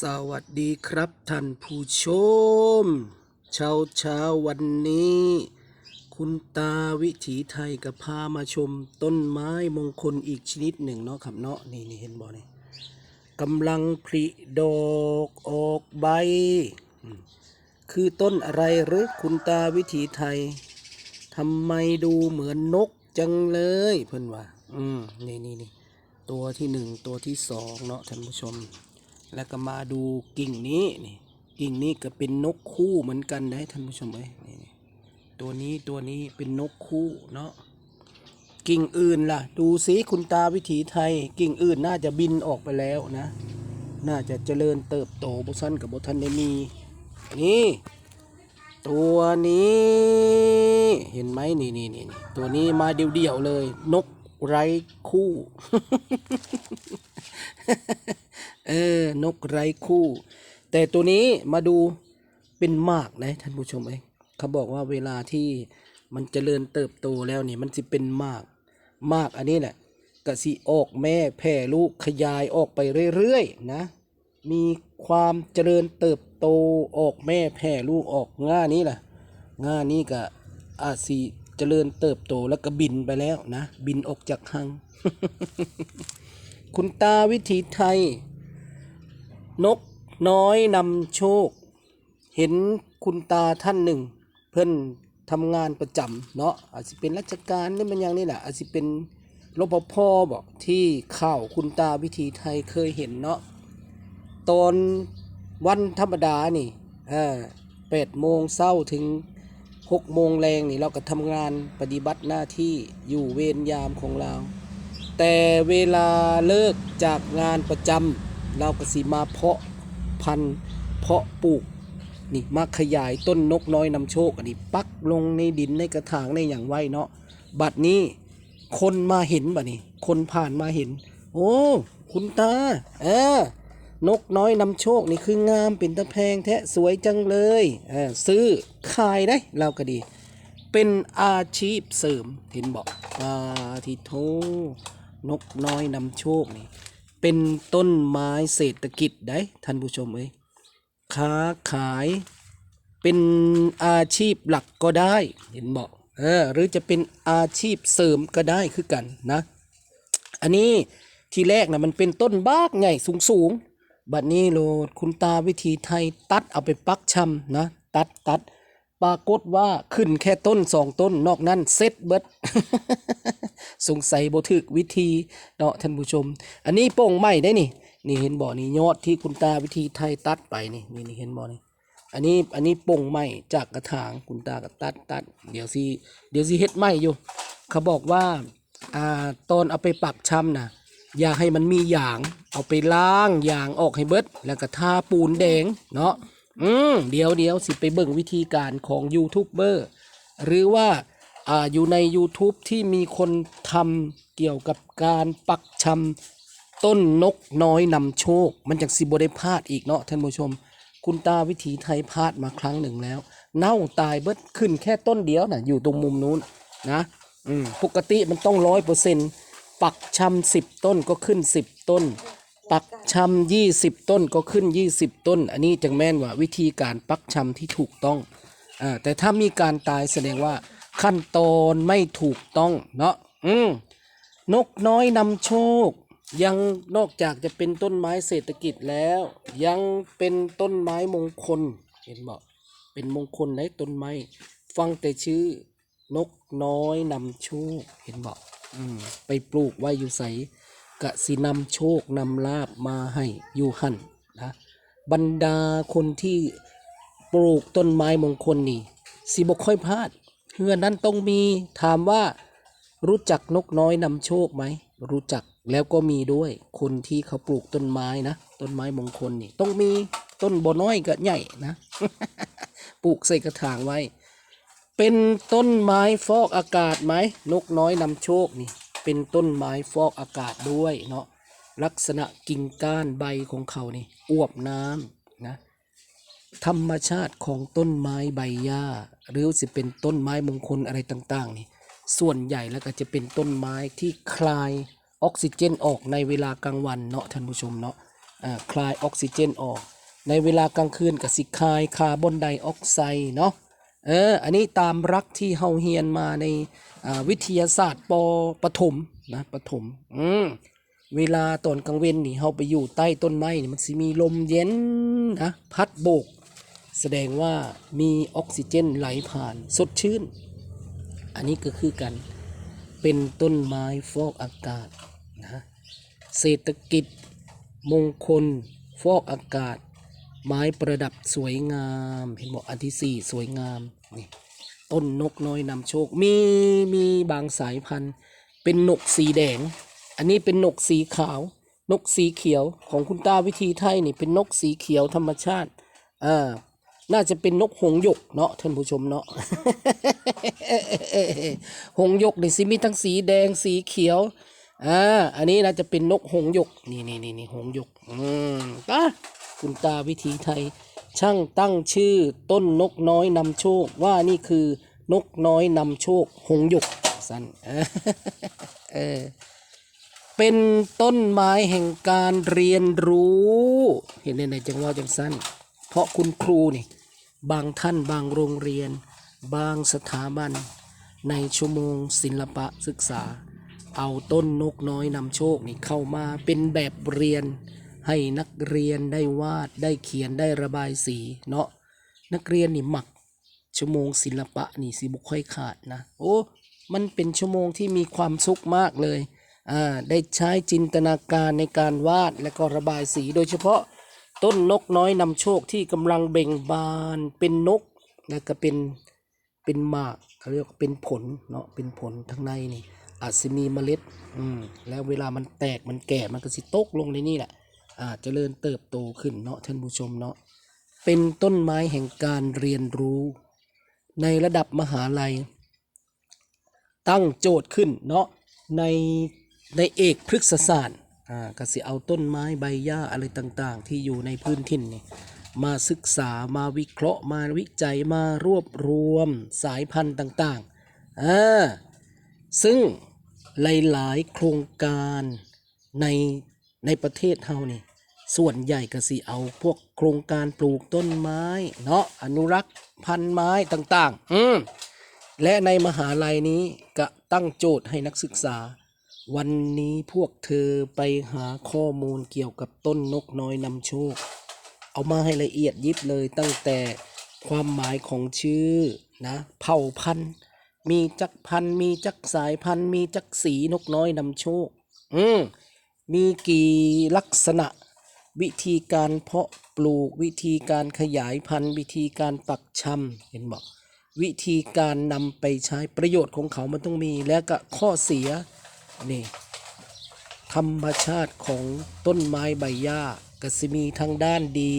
สวัสดีครับท่านผู้ชม เช้าเช้าวันนี้ คุณตาวิถีไทยก็พามาชมต้นไม้มงคลอีกชนิดหนึ่งเนาะครับเนาะนี่นี่เห็นบ่นี่กำลังผลิดอกออกใบ คือต้นอะไรหรือคุณตาวิถีไทยทำไมดูเหมือนนกจังเลยเพิ่อนว่า อืมนี่นี่นี่ตัวที่หนึ่งตัวที่สองเนาะท่านผู้ชม แล้วก็มาดูกิ่งนี้นี่กิ่งนี้ก็เป็นนกคู่เหมือนกันนะท่านผู้ชมเอ้ยนี่ตัวนี้ตัวนี้เป็นนกคู่เนาะกิ่งอื่นล่ะ ดูสิคุณตาวิถีไทย กิ่งอื่นน่าจะบินออกไปแล้วนะ น่าจะเจริญเติบโตบุษันกับบทันได้มีนี่ตัวนี้เห็นไหมนี่นี่นี่นี่ตัวนี้มาเดี่ยวๆเลยนก ไร้คู่ เออนกไร้คู่ แต่ตัวนี้มาดูเป็นมากนะท่านผู้ชมเอ้ยเขาบอกว่าเวลาที่มันเจริญเติบโตแล้วนี่มันจะเป็นมากมากอันนี้แหละกะสิออกแม่แผ่ลูกขยายออกไปเรื่อยๆนะ มีความเจริญเติบโตออกแม่แผ่ลูกออกง่านี้ล่ะง่านี้ก็อาจสิ เจริญเติบโตแล้วก็บินไปแล้วนะ บินออกจากหัง คุณตาวิถีไทย นกน้อยนำโชค เห็นคุณตาท่านหนึ่ง เพิ่อนทำงานประจำเนาะอาจจะเป็นราชการนี่มันอย่างนี้แหละอาจจะเป็นรปภบอกที่ข่าวคุณตาวิถีไทยเคยเห็นเนาะตอนวันธรรมดานี่เออแปดโมงเช้าถึง หกโมงแรงนี่เราก็ทำงานปฏิบัติหน้าที่อยู่เวรยามของเรา แต่เวลาเลิกจากงานประจำเราก็สิมาเพาะพันธุ์เพาะปลูกนี่มาขยายต้นนกน้อยนำโชคอันนี้ปักลงในดินในกระถางในอย่างไว้เนาะบัดนี้คนมาเห็นบัดนี้ คนผ่านมาเห็น โอ้ คุณตา เออ นกน้อยนำโชคนี่คืองามเป็นตะแพงแท้สวยจังเลยเออซื้อขายได้เราก็ดี เป็นอาชีพเสริมเห็นบอกอาทิโทนกน้อยนำโชคนี่ เป็นต้นไม้เศรษฐกิจได้ท่านผู้ชมเอ้ยค้าขายเป็นอาชีพหลักก็ได้เห็นบอกเออหรือจะเป็นอาชีพเสริมก็ได้คือกันนะ อันนี้ทีแรกนะมันเป็นต้นบากใหญ่สูงสูง บัดนี้โลดคุณตาวิธีไทยตัดเอาไปปักชำนะตัดตัดปรากฏว่าขึ้นแค่ต้นสองต้นนอกนั้นเซ็ตเบิด สงสัยบ่ถึกวิธีเนาะท่านผู้ชม อันนี้โป่งไม้ได้นี่ นี่เห็นบ่นี่ยอดที่คุณตาวิธีไทยตัดไปนี่นี่นี่เห็นบ่นี่อันนี้อันนี้โป่งไม้จากกระถางคุณตาก็ตัดตัดเดี๋ยวสิเดี๋ยวสิเฮ็ดไม้อยู่ เขาบอกว่าอ่าตอนเอาไปปักชำนะ อย่าให้มันมีหยาง เอาไปล้างหยางออกให้เบิด แล้วก็ทาปูนแดงเนาะอืมเดี๋ยวเดี๋ยวสิไปเบิ่งวิธีการของยูทูบเบอร์หรือว่าอ่าอยู่ใน YouTube ที่มีคนทำเกี่ยวกับการปักชำต้นนกน้อยนำโชค มันจากสิบได้พลาดอีกเนาะท่านผู้ชม คุณตาวิถีไทยพลาดมาครั้งหนึ่งแล้ว เน่าตายเบิดขึ้นแค่ต้นเดียวนะอยู่ตรงมุมนู้นนะอืมปกติมันต้องร้อยเปอร์เซ็นต์ ปักชำสิบต้นก็ขึ้นสิบต้น ปักชำยี่สิบต้นก็ขึ้นยี่สิบต้น อันนี้จังแม่นว่าวิธีการปักชำที่ถูกต้องอ่าแต่ถ้ามีการตายแสดงว่าขั้นตอนไม่ถูกต้องเนาะอืมนกน้อยนำโชค ยังนอกจากจะเป็นต้นไม้เศรษฐกิจแล้ว ยังเป็นต้นไม้มงคล เห็นบอกเป็นมงคลในต้นไม้ ฟังแต่ชื่อนกน้อยนำโชค เห็นบอก ไปปลูกไว้อยู่ใสกะสินำโชคนำลาบมาให้อยู่หันนะบรรดาคนที่ปลูกต้นไม้มงคลนี่สิบกค่อยพลาดเฮือนั้นต้องมีถามว่ารู้จักนกน้อยนำโชคไหม รู้จักแล้วก็มีด้วย คนที่เขาปลูกต้นไม้นะ ต้นไม้มงคลนี่ ต้องมีต้นบ่น้อยก็ใหญ่นะ ปลูกใส่กระถางไว้ เป็นต้นไม้ฟอกอากาศไหมนกน้อยนำโชคนี่ เป็นต้นไม้ฟอกอากาศด้วยเนาะลักษณะกิ่งก้านใบของเขานี่อวบน้ำนะธรรมชาติของต้นไม้ใบหญ้า หรือจะเป็นต้นไม้มงคลอะไรต่างๆ นี่ ส่วนใหญ่แล้วก็จะเป็นต้นไม้ที่คลายออกซิเจนออกในเวลากลางวันเนาะท่านผู้ชมเนาะคลายออกซิเจนออก ในเวลากลางคืนก็สิคายคาร์บอนไดออกไซด์เนาะ เอออันนี้ตามรักที่เฮาเฮียนมาในวิทยาศาสตร์ปปฐมนะปฐมอืมเวลาตอนกลางเว้นนี่เฮาไปอยู่ใต้ต้นไม้นี่มันสิมีลมเย็นนะพัดโบก แสดงว่ามีออกซิเจนไหลผ่านสดชื่น อันนี้ก็คือกันเป็นต้นไม้ฟอกอากาศนะเศรษฐกิจมงคลฟอกอากาศ ไม้ประดับสวยงาม เห็นบอกอันที่สี่สวยงามนี่ต้นนกน้อยนำโชค มีมีบางสายพันธุ์ เป็นนกสีแดง อันนี้เป็นนกสีขาวนกสีเขียวของคุณตาวิธีไทยนี่เป็นนกสีเขียวธรรมชาติอ่าน่าจะเป็นนกหงยกเนาะท่านผู้ชมเนาะหงยกนี่สิมีทั้งสีแดงสีเขียวอ่าอันนี้น่าจะเป็นนกหงยกนี่นี่นี่นี่หงยกอืมตา คุณตาวิธีไทย ช่างตั้งชื่อต้นนกน้อยนำโชค ว่านี่คือนกน้อยนำโชค หงหยกสั้นเออเป็นต้นไม้แห่งการเรียนรู้ เห็นในไหนจังว่าจังสั้น เพราะคุณครูนี่บางท่านบางโรงเรียน บางสถาบัน ในชั่วโมงศิลปะศึกษา เอาต้นนกน้อยนำโชคนี่เข้ามาเป็นแบบเรียน ให้นักเรียนได้วาดได้เขียนได้ระบายสีเนาะนักเรียนนี่หมักชั่วโมงศิลปะนี่สิบุค่อยขาดนะโอ้มันเป็นชั่วโมงที่มีความสุขมากเลยอ่าได้ใช้จินตนาการในการวาดและก็ระบายสีโดยเฉพาะต้นนกน้อยนำโชคที่กำลังเบ่งบานเป็นนกแล้วก็เป็นเป็นหมากเขาเรียกว่าเป็นผลเนาะเป็นผลทั้งในนี่อาจจะมีเมล็ดอืมแล้วเวลามันแตกมันแก่มันก็สิตกลงในนี่แหละ เจริญเติบโตขึ้นเนาะท่านผู้ชมเนาะเป็นต้นไม้แห่งการเรียนรู้ ในระดับมหาลัย ตั้งโจทย์ขึ้นเนาะในในเอกพฤกษศาสตร์อ่าก็สิเอาต้นไม้ใบหญ้าอะไรต่างๆ ที่อยู่ในพื้นถิ่นนี่มาศึกษามาวิเคราะห์มาวิจัยมารวบรวมสายพันธุ์ต่างๆอ่าซึ่งหลายๆโครงการใน ในประเทศเฮานี่ส่วนใหญ่ก็สิเอาพวกโครงการปลูกต้นไม้ เนาะอนุรักษ์พันธุ์ไม้ต่างๆ อืมและในมหาลัยนี้ก็ตั้งโจทย์ให้นักศึกษา วันนี้พวกเธอไปหาข้อมูลเกี่ยวกับต้นนกน้อยนำโชค เอามาให้ละเอียดยิบเลยตั้งแต่ความหมายของชื่อนะเผ่าพันธุ์ มีจักพันธุ์มีจักสายพันธุ์ มีจักสีนกน้อยนำโชค อืม มีกี่ลักษณะ วิธีการเพาะปลูกวิธีการขยายพันธุ์ วิธีการปักชำเห็นบอกวิธีการนำไปใช้ประโยชน์ของเขามันต้องมีแล้วก็ข้อเสียนี่ธรรมชาติของต้นไม้ใบหญ้าก็สิมีทั้งด้านดี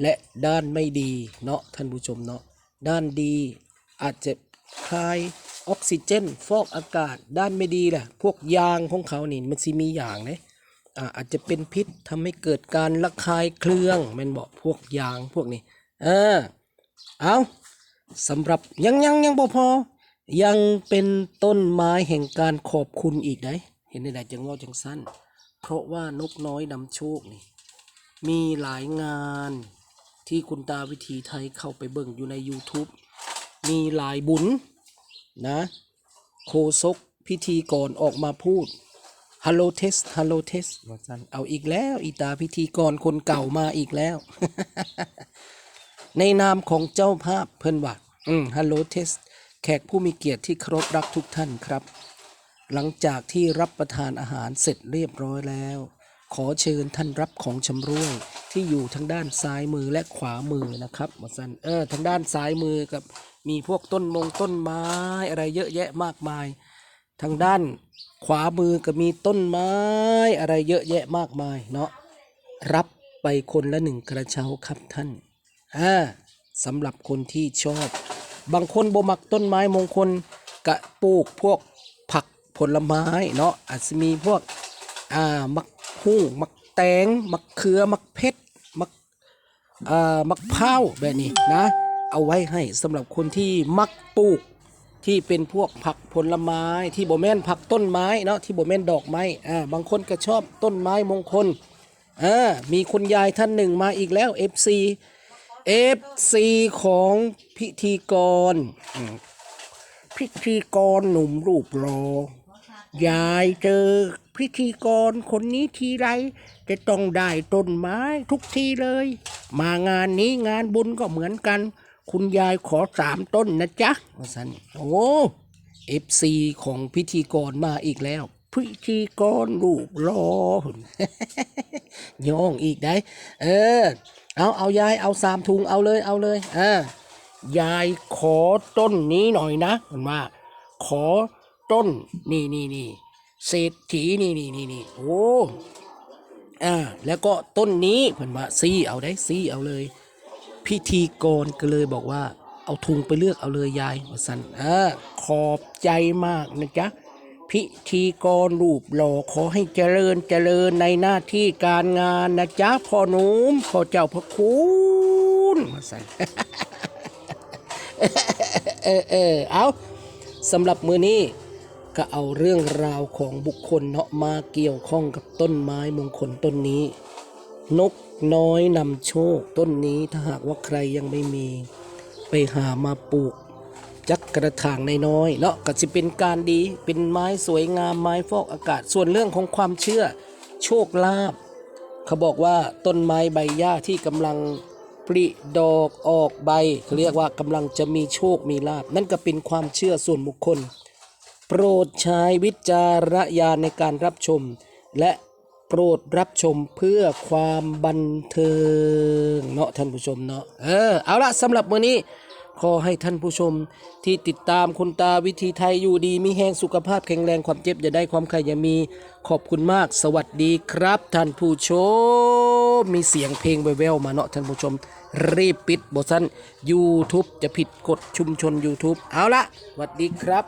และด้านไม่ดีเนาะท่านผู้ชมเนาะด้านดีอาจจะคาย ออกซิเจน ฟอกอากาศ ด้านไม่ดีแหละพวกยางของเขานี่มันสิมีอย่างนะอ่าอาจจะเป็นพิษทำให้เกิดการระคายเครื่องแมันบอกพวกยางพวกนี้เออเอาสำหรับยังยังยังบ่พอ ยังเป็นต้นไม้แห่งการขอบคุณอีกได้เห็นได้จังว่าจังสั้น เพราะว่านกน้อยนำโชคนี่มีหลายงานที่คุณตาวิธีไทยเข้าไปเบิ่งอยู่ใน YouTube มีหลายบุญ นะโคศกพิธีก่ออกมาพูดฮัลโหลเทสฮัลโหลเทสว่าจันเอาอีกแล้ว อีตาพิธีกรคนเก่ามาอีกแล้ว ในนามของเจ้าภาพเพิ่นว่าอืมฮัลโหลเทสแขกผู้มีเกียรติที่เคารพรักทุกท่านครับ หลังจากที่รับประทานอาหารเสร็จเรียบร้อยแล้ว ขอเชิญท่านรับของชำร่วยที่อยู่ทางด้านซ้ายมือและขวามือนะครับมอสันเออทางด้านซ้ายมือกับ มีพวกต้นมงต้นไม้อะไรเยอะแยะมากมาย ทางด้านขวามือก็มีต้นไม้อะไรเยอะแยะมากมายเนาะรับไปคนละหนึ่งกระเช้าครับท่านอ่าสำหรับคนที่ชอบ บางคนบ่มักต้นไม้มงคลกะปลูกพวกผักผลไม้เนาะอาจจะมีพวกอ่ามักหุ้งมักแตงมักเขือมักเพชรมักอ่ามักเผาแบบนี้นะ เอาไว้ให้สำหรับคนที่มักปลูกที่เป็นพวกผักผลไม้ ที่โบแม่นผักต้นไม้เนาะที่โบแม่นดอกไม้อ่าบางคนก็ชอบต้นไม้มงคลเออมีคุณยายท่านหนึ่งมาอีกแล้ว FC FC ของพิธีกร พิธีกรหนุ่มรูปรอยายเจอพิธีกรคนนี้ทีไร จะต้องได้ต้นไม้ทุกทีเลย มางานนี้งานบุญก็เหมือนกัน คุณยายขอสามต้นนะจ๊ะว่าสันโอ้เอฟซีของพิธีกรมาอีกแล้ว พิธีกรรูปรอย่องอีกได้ เออ เอาเอายายเอาสามถุงเอาเลยเอาเลยเออยายขอต้นนี้หน่อยนะมันว่า ขอต้นนี่นี่นี่เศรษฐีนี่นี่นี่นี่โอ้อ่าแล้วก็ต้นนี้เพิ่นว่าซีเอาได้ซีเอาเลย พิธีกรก็เลยบอกว่า เอาทุงไปเลือกเอาเลยยายว่าสันเออขอบใจมากนะจ๊ะพิธีกรรูปหล่อขอให้เจริญเจริญในหน้าที่การงานนะจ๊ะพ่อหนุ่มขอเจ้าพระคุณว่าสันเออเออเอาสำหรับมือนี้ก็เอาเรื่องราวของบุคคลเนาะมาเกี่ยวข้องกับต้นไม้มงคลต้นนี้ นกน้อยนำโชค ต้นนี้ถ้าหากว่าใครยังไม่มี ไปหามาปลูก จักกระถางในน้อยเนาะก็จะเป็นการดีเป็นไม้สวยงามไม้ฟอกอากาศส่วนเรื่องของความเชื่อ โชคลาภเขาบอกว่าต้นไม้ใบหญ้าที่กำลังปริดอกออกใบเขาเรียกว่ากำลังจะมีโชคมีลาภนั่นก็เป็นความเชื่อส่วนบุคคล โปรดใช้วิจารณญาณในการรับชม และ ปรดรับชมเพื่อความบันเทิงเนาะท่านผู้ชมเนาะเออเอาละสำหรับมื้อนี้ขอให้ท่านผู้ชมที่ติดตามคุณตาวิธีไทยอยู่ดี มีแห้งสุขภาพแข็งแรงความเจ็บอย่าได้ความใครอย่ามีขอบคุณมากสวัสดีครับ ท่านผู้ชม มีเสียงเพลงแววๆมาเนาะท่านผู้ชม รีบปิดบทสั้น YouTube จะผิดกฎชุมชน YouTube เอาละสวัสดีครับ